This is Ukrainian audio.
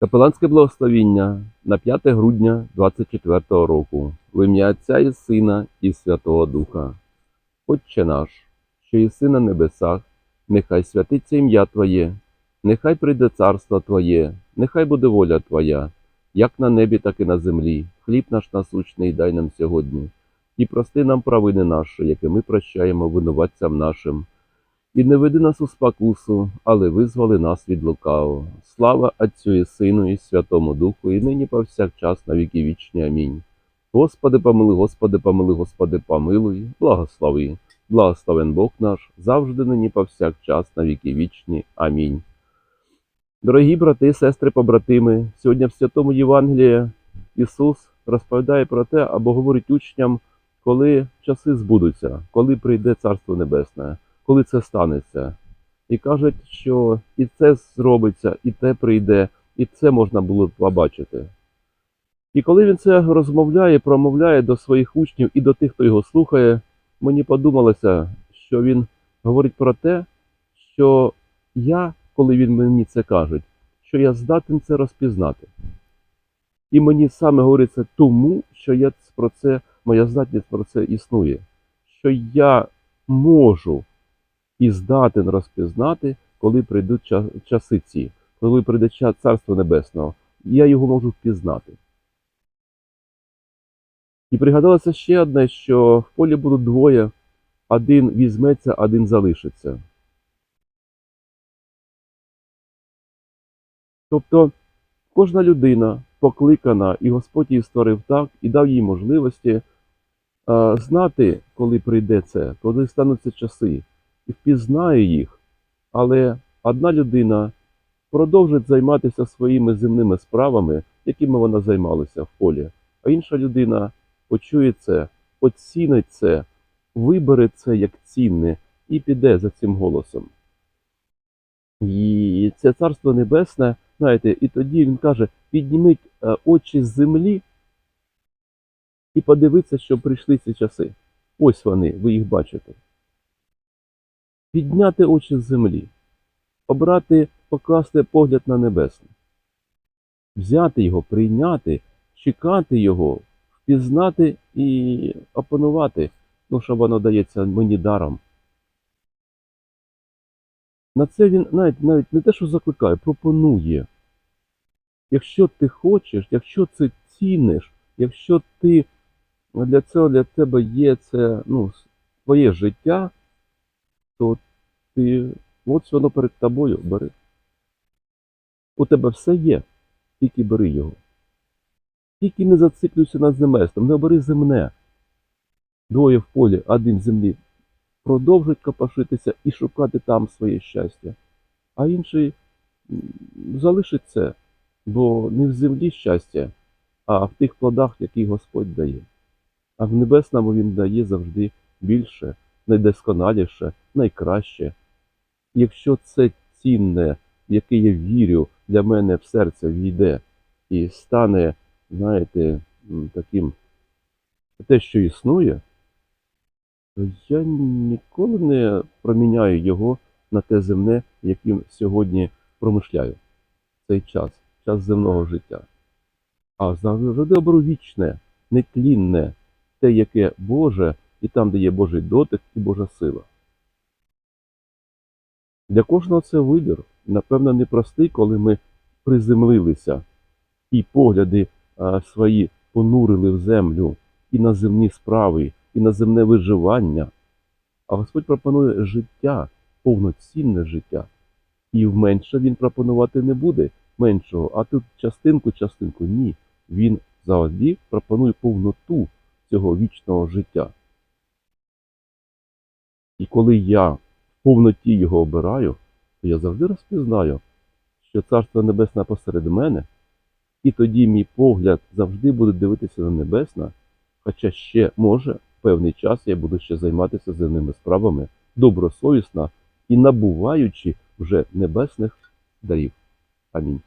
Капеланське благословіння на 5 грудня 24 року в ім'я Отця і Сина і Святого Духа. Отче наш, що єси на небесах, нехай святиться ім'я Твоє, нехай прийде царство Твоє, нехай буде воля Твоя, як на небі, так і на землі. Хліб наш насущний дай нам сьогодні, і прости нам провини наші, які ми прощаємо винуватцям нашим. І не веди нас у спокусу, але визволи нас від лукавого. Слава Отцю і Сину, і Святому Духу, і нині повсякчас на віки вічні. Амінь. Господи, помилуй, Господи, помилуй, Господи, помилуй, благослови. Благословен Бог наш, завжди нині повсякчас на віки вічні. Амінь. Дорогі брати, сестри, побратими, сьогодні в Святому Євангелії Ісус розповідає про те або говорить учням, коли часи збудуться, коли прийде Царство Небесне коли це станеться. І кажуть, що і це зробиться, і те прийде, і це можна було побачити. І коли він це розмовляє, промовляє до своїх учнів і до тих, хто його слухає, мені подумалося, що він говорить про те, що я, коли він мені це каже, що я здатен це розпізнати. І мені саме говориться тому, що я про це, моя здатність про це існує, що я можу і здатен розпізнати, коли прийдуть часи ці, коли прийде час Царства Небесного. Я його можу впізнати. І пригадалося ще одне, що в полі будуть двоє, один візьметься, один залишиться. Тобто кожна людина покликана, і Господь її створив так і дав їй можливості знати, коли прийде це, коли стануться часи і впізнає їх, але одна людина продовжить займатися своїми земними справами, якими вона займалася в полі, а інша людина почує це, оцінить це, вибере це як цінне і піде за цим голосом. І це царство небесне, знаєте, і тоді він каже: підніміть е, очі з землі і подивіться, що прийшли ці часи. Ось вони, ви їх бачите підняти очі з землі, обрати, покласти погляд на небесне, взяти його, прийняти, чекати його, впізнати і опанувати, ну, що воно дається мені даром. На це він навіть, навіть не те, що закликає, пропонує. Якщо ти хочеш, якщо це ціниш, якщо ти для цього для тебе є це ну, твоє життя, то ти от воно перед тобою бери. У тебе все є, тільки бери його. Тільки не зациклюйся над земельством, не бери земне. Двоє в полі, один в землі. Продовжують копашитися і шукати там своє щастя. А інший залишить це, бо не в землі щастя, а в тих плодах, які Господь дає. А в небесному Він дає завжди більше найдосконаліше, найкраще. Якщо це цінне, яке я вірю, для мене в серце війде і стане, знаєте, таким те, що існує, то я ніколи не проміняю його на те земне, яким сьогодні промишляю. Цей час, час земного життя. А завжди вічне, нетлінне, те, яке Боже, і там, де є Божий дотик і Божа сила. Для кожного це вибір, напевно, непростий, коли ми приземлилися і погляди а, свої понурили в землю і на земні справи, і на земне виживання. А Господь пропонує життя, повноцінне життя. І в менше він пропонувати не буде меншого, а тут частинку, частинку ні. Він завжди пропонує повноту цього вічного життя. І коли я в повноті його обираю, то я завжди розпізнаю, що Царство Небесне посеред мене, і тоді мій погляд завжди буде дивитися на небесне, хоча ще може певний час я буду ще займатися земними справами добросовісно і набуваючи вже небесних дарів. Амінь.